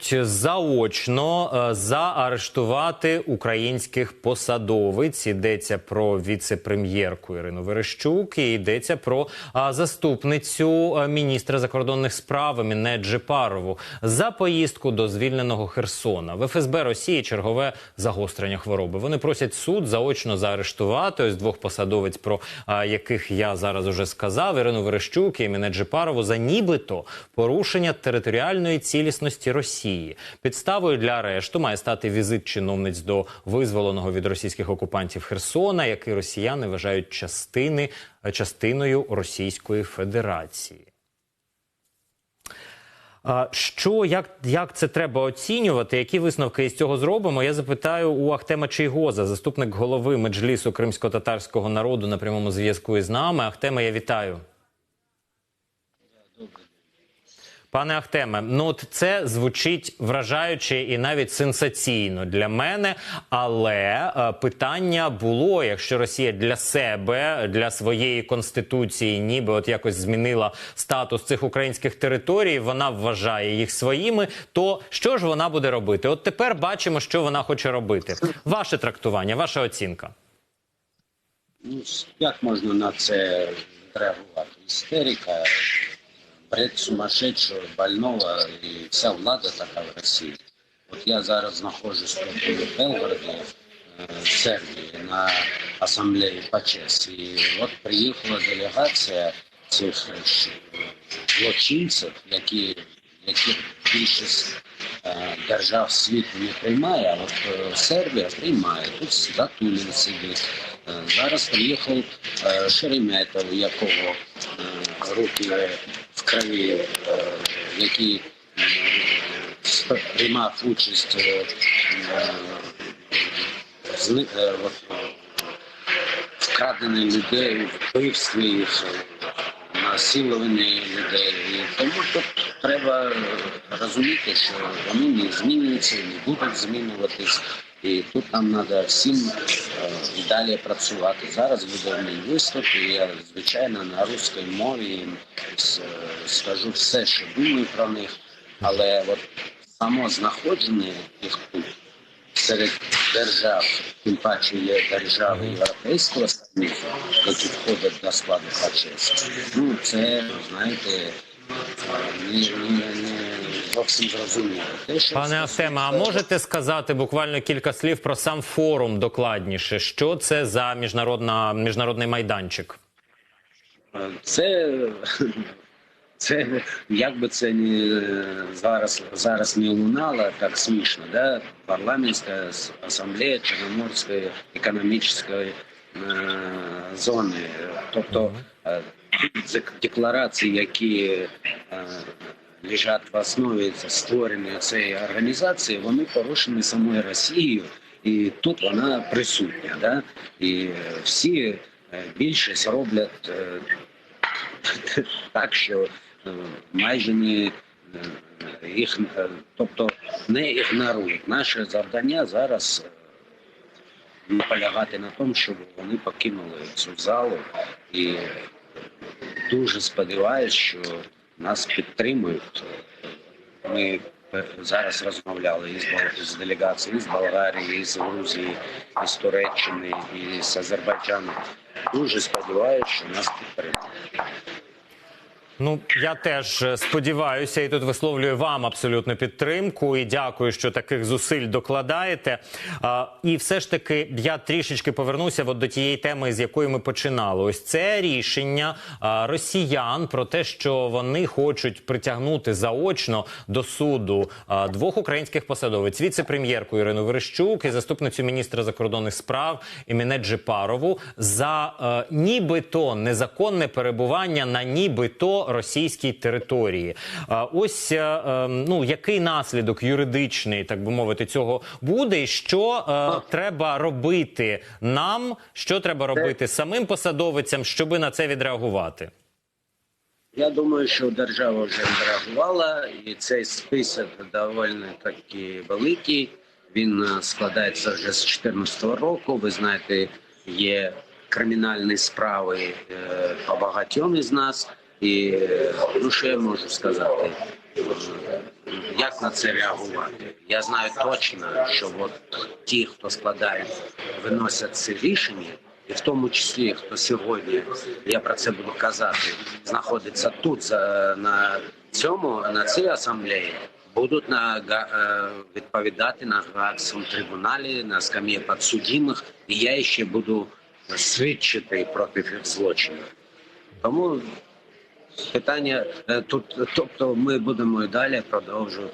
хочуть заочно е, заарештувати українських посадовиць. Йдеться про віце-прем'єрку Ірину Верещук і йдеться про заступницю е, міністра закордонних справ Міне Джипарову за поїздку до звільненого Херсона. В ФСБ Росії чергове загострення хвороби. Вони просять суд заочно заарештувати ось двох посадовиць, про яких я зараз уже сказав. Ірину Верещук і Міне Джипарову за нібито порушення територіальної цілісності Росії. Підставою для арешту має стати візит чиновниць до визволеного від російських окупантів Херсона, який росіяни вважають частини частиною Російської Федерації. Що як, як це треба оцінювати? Які висновки із цього зробимо? Я запитаю у Ахтема Чийгоза, заступник голови меджлісу кримсько-татарського народу на прямому зв'язку із нами. Ахтема, я вітаю. Пане Ахтеме, ну от це звучить вражаюче і навіть сенсаційно для мене. Але е, питання було: якщо Росія для себе, для своєї конституції, ніби от якось змінила статус цих українських територій, вона вважає їх своїми. То що ж вона буде робити? От тепер бачимо, що вона хоче робити. Ваше трактування, ваша оцінка. Ну, як можна на це реагувати? Істерика, бред сумасшедшого, больного і вся влада така в Росії. От я зараз знаходжусь тут у Белгороді, е, в Сербії, на асамблеї ПАЧЕС. І от приїхала делегація цих е, злочинців, які, які більшість е, держав світу не приймає, а от е, Сербія приймає. Тут Затулін сидить. Е, Зараз приїхав Шереметов, якого руки крові, е, який е, приймав участь е, вкрадені людей, вбивстві їх, насилуванні людей. І тому тут треба розуміти, що вони не змінюються, не будуть змінюватись. І тут нам треба всім е, далі працювати. Зараз буде мій виступ, і я звичайно на русській мові їм с- скажу все, що думаю про них. Але от само знаходження їх тут серед держав, тим паче є держави Європейського Союзу, які входять до складу ПАЧЕС. Ну це знаєте, не, не, не зовсім зрозуміло. Пане Ахтема, а можете сказати буквально кілька слів про сам форум докладніше? Що це за міжнародна міжнародний майданчик? Це, це як би це не зараз, зараз не лунало так смішно, да? парламентська асамблея Чорноморської економічної е, зони. Тобто е, декларації, які е, лежать в основі створення цієї організації, вони порушені самою Росією, і тут вона присутня. Да? І всі е, більшість роблять е, так, що е, майже не їх, тобто не ігнорують. Наше завдання зараз наполягати на тому, щоб вони покинули цю залу і дуже сподіваюся, що нас підтримують. Ми зараз розмовляли із, з делегацією з Болгарії, з Грузії, із Туреччини і з Азербайджану. Дуже сподіваюся, що нас підтримують. Ну я теж е, сподіваюся, і тут висловлюю вам абсолютну підтримку. І дякую, що таких зусиль докладаєте. А, і все ж таки я трішечки повернуся от до тієї теми, з якої ми починали. Ось це рішення а, росіян про те, що вони хочуть притягнути заочно до суду а, двох українських посадовиць: віце-прем'єрку Ірину Верещук і заступницю міністра закордонних справ Іміне Джипарову за е, нібито незаконне перебування на нібито російській території. Ось е, е, ну який наслідок юридичний, так би мовити, цього буде, і що е, треба робити нам, що треба робити самим посадовицям, щоби на це відреагувати. Я думаю, що держава вже відреагувала, і цей список доволі таки великий. Він е, складається вже з 2014 року. Ви знаєте, є кримінальні справи е, по багатьом із нас. І ну що я можу сказати? Як на це реагувати. Я знаю точно, що от ті, хто складають, виносять це рішення, і в тому числі хто сьогодні, я про це буду казати, знаходиться тут за на цьому на цій асамблеї. Будуть на е, відповідати на Гаагському трибуналі на скам'ї підсудимих, і я ще буду свідчити проти злочинів. Тому питання е, тут, тобто, ми будемо і далі продовжувати